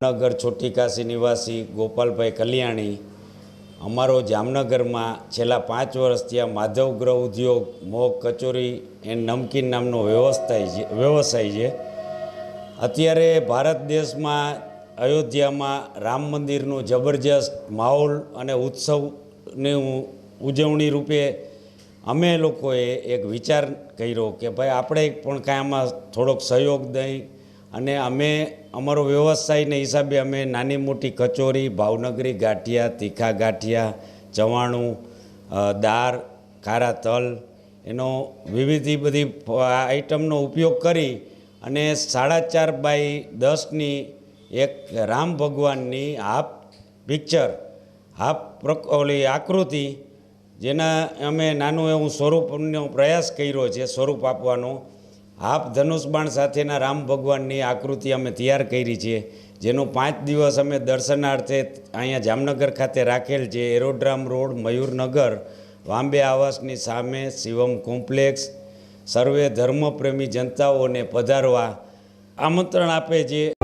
જામનગર, છોટીકાશી નિવાસી ગોપાલભાઈ કલ્યાણી, અમારો જામનગરમાં છેલ્લા પાંચ વર્ષથી આ માધવ ગ્રહ ઉદ્યોગ મોગ કચોરી એન્ડ નમકીન નામનો વ્યવસ્થાય છે, વ્યવસાય છે. અત્યારે ભારત દેશમાં અયોધ્યામાં રામ મંદિરનું જબરજસ્ત માહોલ અને ઉત્સવની ઉજવણી રૂપે અમે લોકોએ એક વિચાર કર્યો કે ભાઈ આપણે પણ કાંઈ આમાં થોડોક સહયોગ દઈ અને અમે, અમારો વ્યવસાયને હિસાબે અમે નાની મોટી કચોરી, ભાવનગરી ગાંઠિયા, તીખા ગાંઠિયા, ચવાણું દાળ, ખારા તલ, એનો વિવિધ બધી આઈટમનો ઉપયોગ કરી અને સાડા ચાર બાય દસની એક રામ ભગવાનની હાફ પિક્ચર, હાફ ઓલી આકૃતિ, જેના અમે નાનું એવું સ્વરૂપનો પ્રયાસ કર્યો છે, સ્વરૂપ આપવાનો. હાફ ધનુષબાણ સાથેના રામ ભગવાનની આકૃતિ અમે તૈયાર કરી છે, જેનું પાંચ દિવસ અમે દર્શનાર્થે અહીંયા જામનગર ખાતે રાખેલ છે, એરોડ્રામ રોડ, મયુરનગર, વાંબે આવાસની સામે શિવમ કોમ્પ્લેક્સ, સર્વે ધર્મપ્રેમી જનતાઓને પધારવા આમંત્રણ આપે છે.